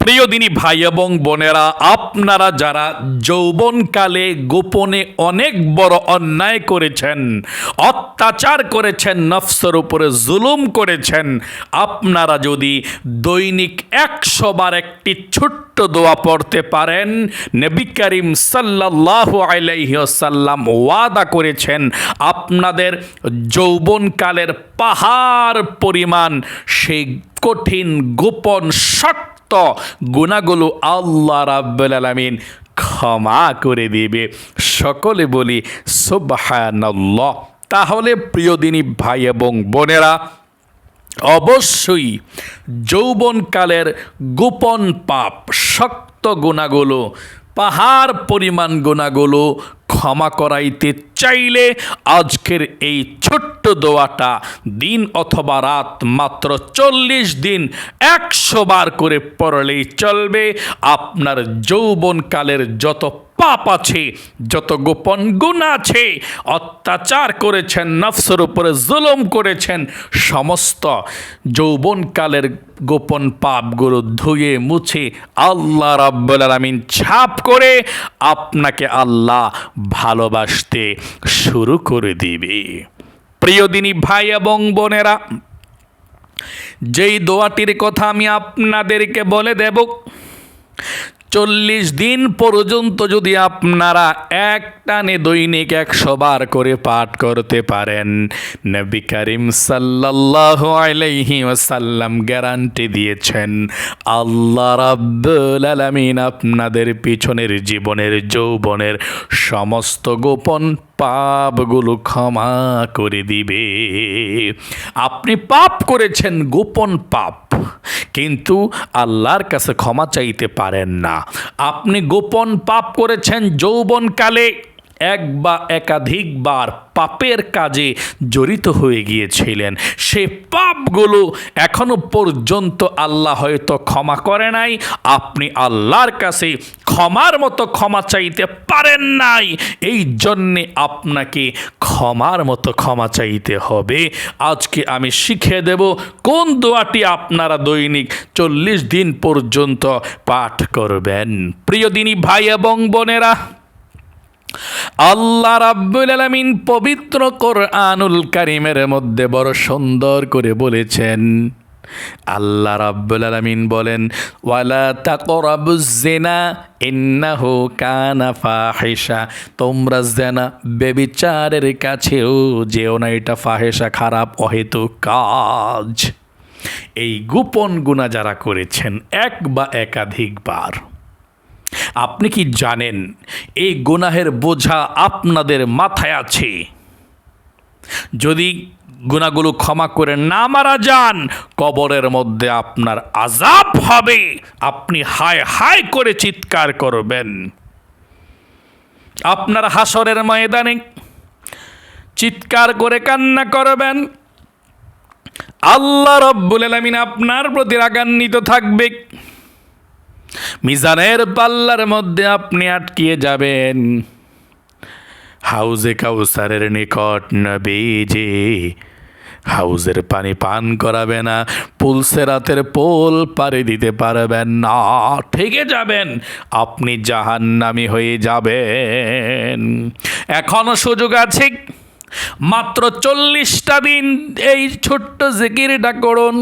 প্রিয় দিনী ভাই এবং বোনেরা, আপনারা যারা যৌবনকালে গোপনে অনেক বড় অন্যায় করেছেন, অত্যাচার করেছেন, নফসের উপরে জুলুম করেছেন, আপনারা যদি দৈনিক একশো বার একটি ছোট্ট দোয়া পড়তে পারেন, নবী করিম সাল্লাহ আলাইসাল্লাম ওয়াদা করেছেন, আপনাদের যৌবনকালের পাহাড় পরিমাণ সেই কঠিন, গোপন, শক্ত গুণাগুলো আল্লাহ রাব্বুল আলামিন ক্ষমা করে দিবে। সকলে বলি, সুবহানাল্লাহ। তাহলে প্রিয় দিনী ভাই এবং বোনেরা, অবশ্যই যৌবনকালের গোপন পাপ, শক্ত গুণাগুলো, পাহাড় পরিমাণ গুণাগুলো ক্ষমা করাইতে চাইলে আজকের এই ছোট্ট দোয়াটা দিন অথবা রাত মাত্র চল্লিশ দিন একশো বার করে পড়লেই চলবে। আপনার যৌবনকালের যত পাপ আছে, যত গোপন গুণ আছে, অত্যাচার করেছেন, নফসের উপরে জুলুম করেছেন, সমস্ত যৌবনকালের গোপন পাপগুলো ধুয়ে মুছে আল্লাহ রাব্বুল আলামিন ছাপ করে আপনাকে আল্লাহ ভালোবাসতে শুরু করে দিবে। প্রিয় দিনী ভাই এবং বোনেরা, যেই দোয়াটির কথা আমি আপনাদেরকে বলে দেব চল্লিশ দিন পর্যন্ত যদি আপনারা এক টানে দৈনিক একশো বার করে পাঠ করতে পারেন, নবী করিম সাল্লাহ আলাইহি ওয়াসাল্লাম গ্যারান্টি দিয়েছেন, আল্লাহ রাব্বুল আলামিন আপনাদের পিছনের জীবনের যৌবনের সমস্ত গোপন পাপগুলো ক্ষমা করে দিবে। আপনি পাপ করেছেন, গোপন পাপ। কিন্তু আল্লাহর কাছে ক্ষমা চাইতে পারেন না। আপনি গোপন পাপ করেছেন যৌবনকালে। এক বা একাধিকবার পাপের কাজে জড়িত হয়ে গিয়েছিলেন। সে পাপগুলো এখনও পর্যন্ত আল্লাহ হয়তো ক্ষমা করে নাই। আপনি আল্লাহর কাছে ক্ষমার মতো ক্ষমা চাইতে পারেন নাই। এই জন্যে আপনাকে ক্ষমার মতো ক্ষমা চাইতে হবে। আজকে আমি শিখে দেব কোন দোয়াটি আপনারা দৈনিক চল্লিশ দিন পর্যন্ত পাঠ করবেন। প্রিয় দিনী ভাই এবং বোনেরা আল্লাহ রাব্বুল আলামিন পবিত্র কোরআনুল কারিমের মধ্যে বড় সুন্দর করে বলেছেন। আল্লাহ রাব্বুল আলামিন বলেন, ওয়ালা তাকরাবুজ জিনা ইন্নাহু কানা ফাহিশা। তোমরা জেনা বেবিচারের কাছেও যেও না, এটা ফাহেসা খারাপ অহেতু কাজ। এই গোপন গুণা যারা করেছেন, এক বা একাধিকবার। আপনি কি জানেন, এই গুনাহের বোঝা আপনাদের মাথায় আছে? যদি গুণাগুলো ক্ষমা করে না মারা যান, কবরের মধ্যে আপনার আজাব হবে। আপনি হায় হায় করে চিৎকার করবেন। আপনার হাসরের ময়দানে চিৎকার করে কান্না করবেন। আল্লাহ রব্বুল আলামিন আপনার প্রতি রাগান্বিত থাকবে। মিজানের পাল্লার মধ্যে আপনি আটকিয়ে যাবেন। হাউজে কাউসারের নিকট নবীজি, হাউজের পানি পান করাবে না, পুলসে রাতের পোল পারে দিতে পারবেন না। ঠেকে যাবেন, আপনি জাহান্নামি হয়ে যাবেন। এখনও সুযোগ আছে, মাত্র চল্লিশটা দিন এই ছোট্ট জিকিরটা করুন।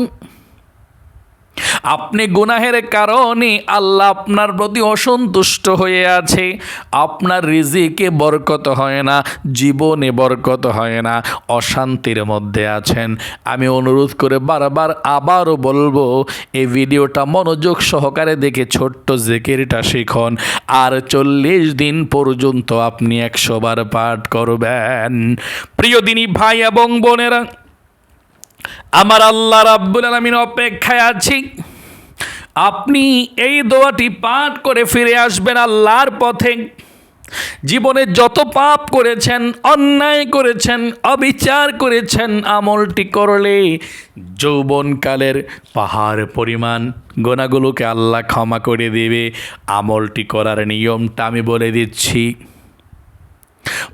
আপনি গুনাহের কারণে আল্লাহ আপনার প্রতি অসন্তুষ্ট হয়ে আছে। আপনার রিজিকে বরকত হয় না, জীবনে বরকত হয় না, অশান্তির মধ্যে আছেন। আমি অনুরোধ করে বারবার আবারও বলব, এই ভিডিওটা মনোযোগ সহকারে দেখে ছোট্ট জেকেরটা শিখন। আর চল্লিশ দিন পর্যন্ত আপনি একশোবার পাঠ করবেন। প্রিয় দিনী ভাই এবং বোনেরা আমার আল্লাহ রাব্বুল আলমিন অপেক্ষায় আছি। আপনি এই দোয়াটি পাঠ করে ফিরে আসবেন আল্লাহর পথে। জীবনে যত পাপ করেছেন, অন্যায় করেছেন, অবিচার করেছেন, আমলটি করলে যৌবনকালের পাহাড় পরিমাণ গোনাগুলোকে আল্লাহ ক্ষমা করে দেবে। আমলটি করার নিয়মটা আমি বলে দিচ্ছি।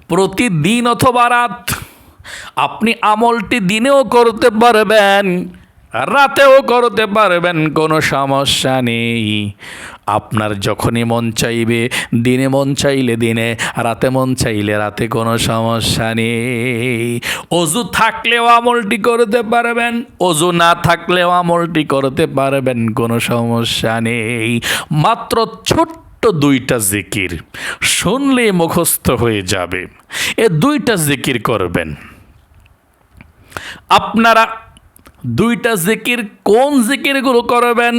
প্রতিদিন অথবা রাত আপনি আমলটি দিনেও করতে পারবেন, রাতেও করতে পারবেন, কোনো সমস্যা নেই। আপনার যখনই মন চাইবে, দিনে মন চাইলে দিনে, রাতে মন চাইলে রাতে কোনো সমস্যা নেই। অজু থাকলেও আমলটি করতে পারবেন, অজু না থাকলেও আমলটি করতে পারবেন, কোনো সমস্যা নেই। মাত্র ছোট্ট দুইটা জিকির শুনলে মুখস্থ হয়ে যাবে। এ দুইটা জিকির করবেন। আপনারা দুইটা জিকির কোন জিকিরগুলো করবেন?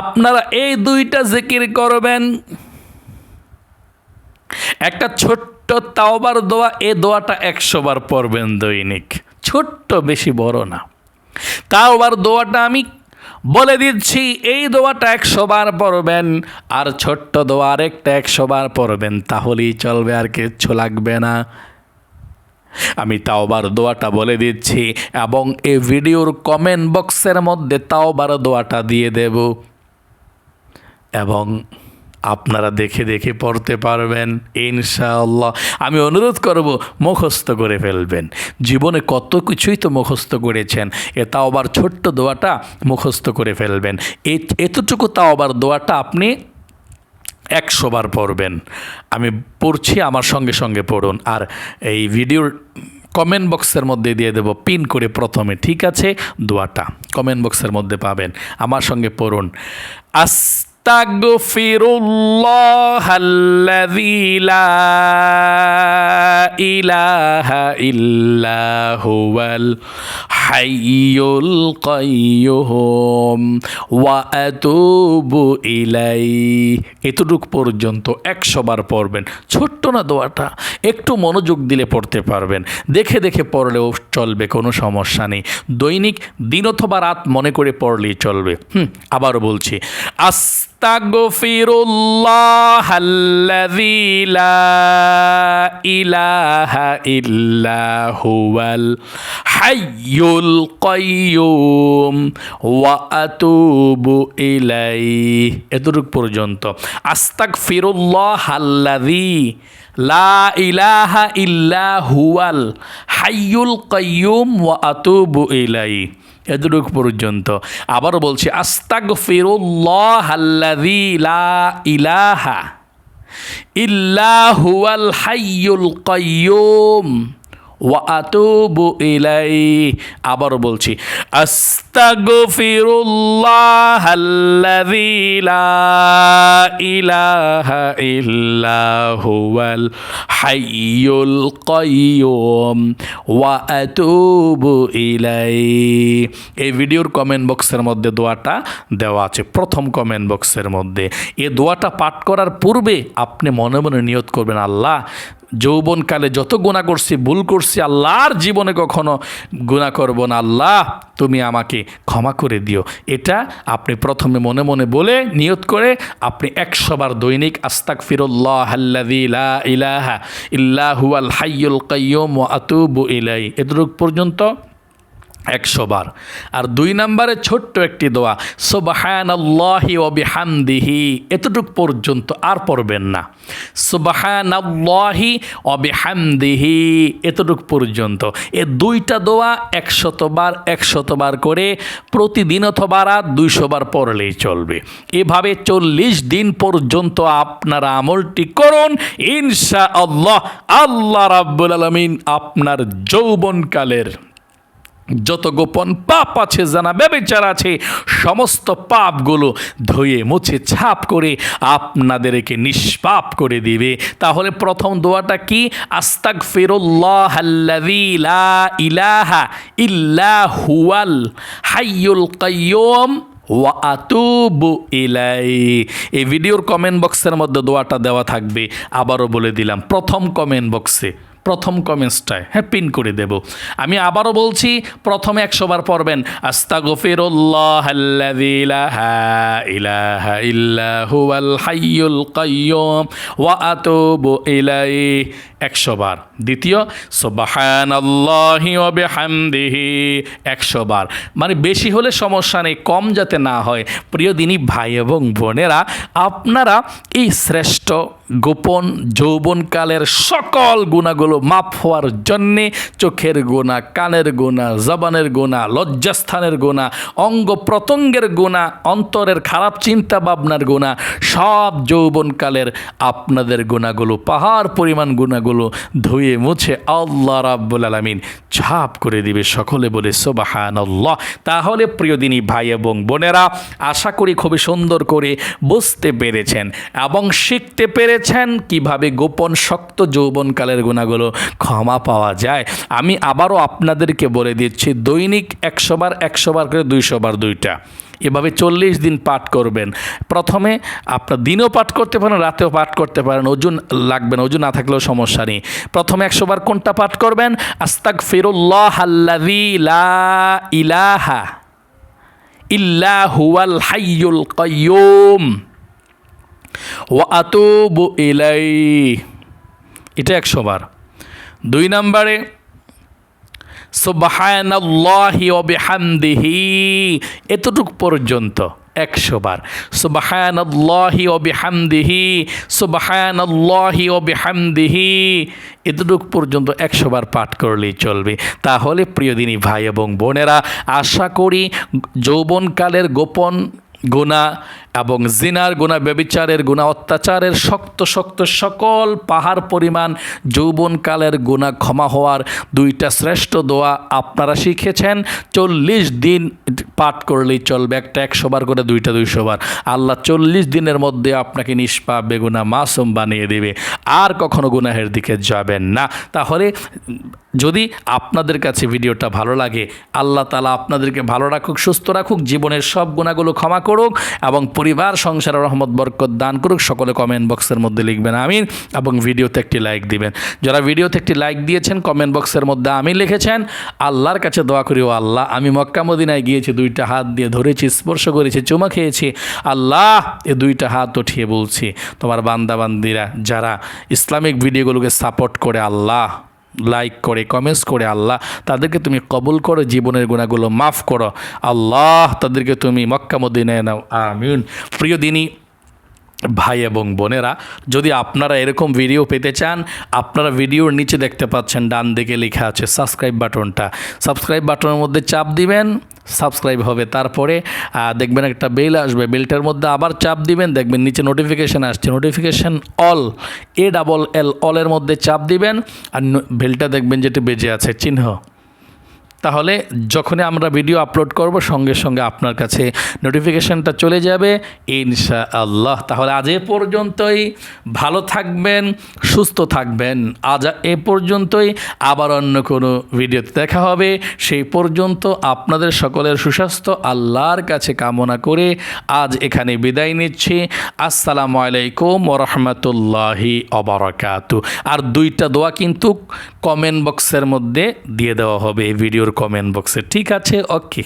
আপনারা এই দুইটা জিকির করবেন। একটা ছোট্ট তাওবার দোয়া এ দোয়াটা একশো বার পড়বেন দৈনিক। ছোট্ট, বেশি বড় না। তাওবার দোয়াটা আমি বলে দিচ্ছি, এই দোয়াটা একশো বার পড়বেন আর ছোট্ট দোয়া আরেকটা একশো বার পড়বেন, তাহলেই চলবে আর কিচ্ছু লাগবে না। আমি তাওবার দোয়াটা বলে দিচ্ছি এবং এই ভিডিওর কমেন্ট বক্সের মধ্যে তাওবার দোয়াটা দিয়ে দেব। এবং আপনারা দেখে দেখে পড়তে পারবেন, ইনশাআল্লাহ। আমি অনুরোধ করব, মুখস্থ করে ফেলবেন। জীবনে কত কিছুই তো মুখস্থ করেছেন। এ তাওবার ছোট্ট দোয়াটা মুখস্থ করে ফেলবেন। এতটুকু তাওবার দোয়াটা আপনি একশো বার পড়বেন। আমি পড়ছি, আমার সঙ্গে সঙ্গে পড়ুন। আর এই ভিডিওর কমেন্ট বক্সের মধ্যে দিয়ে দেব পিন করে প্রথমে, ঠিক আছে? দোয়াটা কমেন্ট বক্সের মধ্যে পাবেন। আমার সঙ্গে পড়ুন। আস্তাগফিরুল্লাহ আল্লাযী লা ইলাহা ইল্লা হুয়াল হাইয়ুল কাইয়্যুম ওয়া আতুবু ইলাই এতটুক পর্যন্ত একশো বার পড়বেন। ছোট্ট না দোয়াটা, একটু মনোযোগ দিলে পড়তে পারবেন। দেখে দেখে পড়লেও চলবে, কোনো সমস্যা নেই। দৈনিক দিন অথবা রাত মনে করে পড়লেই চলবে। হুম আবারও বলছি, আস্তাগফিরুল্লাহ আল্লাযী লা ইলাহা ইল্লা হুয়াল হাইয়ুল কাইয়্যুম ওয়া আতুবু ইলাইহি। এতটুক পর্যন্ত। আস্তাগফিরুল্লাহ আল্লাযী লা ইলাহা ইল্লা হুয়াল হাইয়ুল কাইয়্যুম ওয়া আতুবু ইলাইহি। এতটুকু পর্যন্ত। আবারও বলছি আস্তাগ ফিরুল্লাহ ইলাহা ইল্লা হুয়াল হাইয়ুল কাইয়্যুম ওয়া আতুবু ইলাই আবার বলছি আস্তাগফিরুল্লাহ আল্লাযী লা ইলাহা ইল্লা হুয়াল হাইয়ুল কাইয়্যুম ওয়া আতুবু ইলাই এই ভিডিওর কমেন্ট বক্সের মধ্যে দোয়াটা দেওয়া আছে। প্রথম কমেন্ট বক্সের মধ্যে। এই দোয়াটা পাঠ করার পূর্বে আপনি মনে মনে নিয়ত করবেন, আল্লাহ যৌবনকালে যত গুণা করছি, ভুল করছি, আল্লাহর জীবনে কখনো গুণা করব না। আল্লাহ, তুমি আমাকে ক্ষমা করে দিও। এটা আপনি প্রথমে মনে মনে বলে, নিয়ত করে আপনি একশোবার দৈনিক আস্তাক ফিরুল্লাহ ইলাহা ইল্লাহু আল হাইয়ুল কাইয়ুম আতুবু ইলাই এতটুক পর্যন্ত একশো বার। আর দুই নম্বরে ছোট্ট একটি দোয়া সোবাহান আল্লাহি অবিহামদিহি এতটুক পর্যন্ত আর পড়বেন না। সোবাহান আল্লাহি অবিহামদিহি এতটুক পর্যন্ত। এ দুইটা দোয়া একশতবার একশতবার করে প্রতিদিন অথবা রাত দুইশো বার পড়লেই চলবে। এভাবে চল্লিশ দিন পর্যন্ত আপনারা আমলটি করুন ইনশা আল্লাহ আল্লাহ রাব্বুল আলমিন আপনার যৌবনকালের যত গোপন পাপ আছে, জানা ব্যবচার আছে, সমস্ত পাপগুলো ধুয়ে, মুছে, ছাপ করে আপনাদেরকে নিষ্পাপ করে দিবে। তাহলে প্রথম দোয়াটা কি? আস্তাক লা ইলাহা ইল্লা হুয়াল হাইয়ুল কাইয়ুম ওয়া আতুবু ইলাই এই ভিডিওর কমেন্ট বক্সের মধ্যে দোয়াটা দেওয়া থাকবে। আবারও বলে দিলাম, প্রথম কমেন্ট বক্সে। প্রথম কমেন্টসটায় হ্যাঁ পিন করে দেব। আমি আবারও বলছি, প্রথমে একশো বার পড়বেন আস্তা গফিরুল্লাহ ইলাহা ইল্লাহু ওয়া আতুবু ইলাই একশো বার। দ্বিতীয় সোবাহান আল্লাহি বিহামদিহি। একশো বার। মানে বেশি হলে সমস্যা নেই, কম যাতে না হয়। প্রিয় দিনী ভাই এবং বোনেরা, আপনারা এই শ্রেষ্ঠ গোপন যৌবনকালের সকল গুণাগুলো গুণাগুলো মাপ হওয়ার জন্যে চোখের গোনা, কানের গোনা, জবানের গোনা, লজ্জাস্থানের গোনা, অঙ্গ প্রত্যঙ্গের গোনা, অন্তরের খারাপ চিন্তা ভাবনার গোনা, সব যৌবনকালের আপনাদের গোনাগুলো, পাহাড় পরিমাণ গুণাগুলো ধুয়ে মুছে আল্লাহ রাব্বুল আলামিন ছাপ করে দিবে সকলে বলে সোবাহান আল্লাহ তাহলে প্রিয়দিনী ভাই এবং বোনেরা, আশা করি খুবই সুন্দর করে বুঝতে পেরেছেন এবং শিখতে পেরেছেন কীভাবে গোপন শক্ত যৌবনকালের গুণাগুলো ক্ষমা পাওয়া যায়। আমি আবারও আপনাদেরকে বলে দিচ্ছি, দৈনিক একশো বার একশো বার করে দুইশো বার দুইটা। এভাবে চল্লিশ দিন পাঠ করবেন। প্রথমে আপনার দিনেও পাঠ করতে পারেন, রাতেও পাঠ করতে পারেন, ওজন লাগবে না, ওজন না থাকলেও সমস্যা নেই। প্রথমে একশো বার কোনটা পাঠ করবেন? আস্তাক ফিরুল্লাহ ইলাহা ইল্লা হুয়াল হাইয়ুল কাইয়ুম। ওয়া আতুবু ইলাই এটা একশো বার। দুই নম্বরে বিহামদিহি, এতটুক পর্যন্ত, একশো বার, সুবহানাল্লাহি ওয়া বিহামদিহি, সুবহানাল্লাহি ওয়া বিহামদিহি, এতটুক পর্যন্ত একশো বার পাঠ করলেই চলবে। তাহলে প্রিয়দিনী ভাই এবং বোনেরা, আশা করি যৌবনকালের গোপন গুণা এবং জিনার গুণা, ব্যবিচারের গুণা, অত্যাচারের শক্ত শক্ত সকল পাহাড় পরিমাণ যৌবনকালের গুণা ক্ষমা হওয়ার দুইটা শ্রেষ্ঠ দোয়া আপনারা শিখেছেন। চল্লিশ দিন পাঠ করলেই চলবে, একটা একশোবার করে দুইটা দুইশোবার আল্লাহ চল্লিশ দিনের মধ্যে আপনাকে নিষ্পাপ, বেগুনা মাসুম বানিয়ে দেবে। আর কখনো গুনাহের দিকে যাবেন না। তাহলে যদি আপনাদের কাছে ভিডিওটা ভালো লাগে, আল্লাহ তালা আপনাদেরকে ভালো রাখুক, সুস্থ রাখুক, জীবনের সব গুণাগুলো ক্ষমা করুক এবং পরিবার সংসারের রহমত, বরকত দান করুক, সকলে কমেন্ট বক্সের মধ্যে লিখবেন আমিন এবং ভিডিওতে একটি লাইক দিবেন। যারা ভিডিওতে একটি লাইক দিয়েছেন কমেন্ট বক্সের মধ্যে আমি লিখেছেন, আল্লাহর কাছে দোয়া করি, ও আল্লাহ, আমি মক্কা মদিনায় গিয়েছি, দুইটা হাত দিয়ে ধরেছি, স্পর্শ করেছি, চুমা খেয়েছি, আল্লাহ, এ দুইটা হাত উঠিয়ে বলছি, তোমার বান্দাবান্দিরা, যারা ইসলামিক ভিডিওগুলোকে সাপোর্ট করে আল্লাহ, লাইক করে কমেন্টস করে আল্লাহ, তাদেরকে তুমি কবুল করো, জীবনের গুণাগুলো মাফ করো। আল্লাহ তাদেরকে তুমি মক্কামুদ্দিন আমিন। প্রিয় দিনী ভাই এবং বোনেরা, যদি আপনারা এরকম ভিডিও পেতে চান, আপনারা ভিডিওর নিচে দেখতে পাচ্ছেন, ডান দিকে লেখা আছে সাবস্ক্রাইব বাটনটা। সাবস্ক্রাইব বাটনের মধ্যে চাপ দিবেন সাবস্ক্রাইব হবে। তারপরে দেখবেন একটা বেল আসবে। বেলটার মধ্যে আবার চাপ দিবেন, দেখবেন নিচে নোটিফিকেশান আসছে। Notification all A double L অলের মধ্যে চাপ দিবেন। আর বেলটা দেখবেন যেটি বেজে আছে, চিহ্ন। তাহলে যখনই আমরা ভিডিও আপলোড করব, সঙ্গে সঙ্গে আপনার কাছে নোটিফিকেশানটা চলে যাবে ইনশা আল্লাহ তাহলে আজ এ পর্যন্তই, ভালো থাকবেন, সুস্থ থাকবেন। আজ এ পর্যন্তই, আবার অন্য কোনো ভিডিওতে দেখা হবে। সেই পর্যন্ত আপনাদের সকলের সুস্বাস্থ্য, আল্লাহর কাছে কামনা করে আজ এখানে বিদায় নিচ্ছি। আসসালামু আলাইকুম ওরহমতুল্লাহি অবরাকাতু আর দুইটা দোয়া কিন্তু কমেন্ট বক্সের মধ্যে দিয়ে দেওয়া হবে এই ভিডিওর কমেন্ট বক্সে ঠিক আছে ওকে